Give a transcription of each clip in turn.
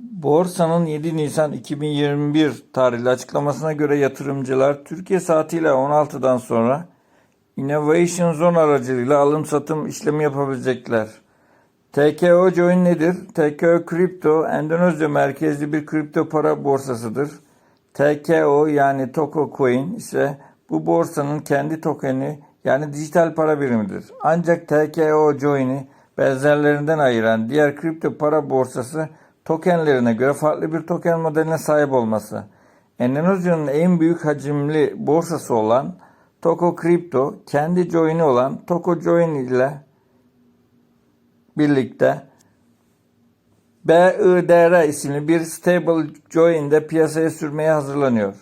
Borsanın 7 Nisan 2021 tarihli açıklamasına göre yatırımcılar Türkiye saatiyle 16'dan sonra Innovation Zone aracılığıyla alım satım işlemi yapabilecekler. TKO Join nedir? TKO Kripto, Endonezya merkezli bir kripto para borsasıdır. TKO yani Toko Coin ise bu borsanın kendi tokeni yani dijital para birimidir. Ancak TKO Join'i benzerlerinden ayıran diğer kripto para borsası tokenlerine göre farklı bir token modeline sahip olması. Endonezya'nın en büyük hacimli borsası olan Toko Kripto kendi join'i olan Toko Join ile birlikte BIDR isimli bir stable coin'de piyasaya sürmeye hazırlanıyor.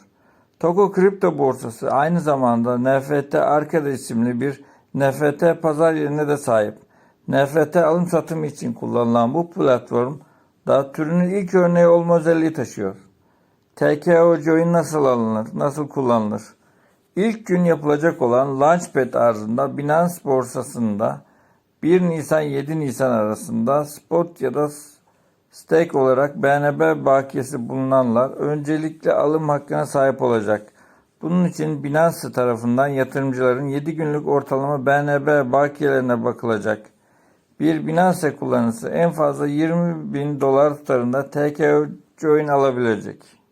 Toko Kripto Borsası aynı zamanda NFT Arkada isimli bir NFT pazar yerine de sahip. NFT alım satım için kullanılan bu platform da türünün ilk örneği olma özelliği taşıyor. TKO Join nasıl alınır, nasıl kullanılır? İlk gün yapılacak olan Launchpad arzında Binance borsasında 1 Nisan 7 Nisan arasında spot ya da stake olarak BNB bakiyesi bulunanlar öncelikle alım hakkına sahip olacak. Bunun için Binance tarafından yatırımcıların 7 günlük ortalama BNB bakiyelerine bakılacak. Bir Binance kullanıcısı en fazla 20 bin dolar tutarında TKO Join alabilecek.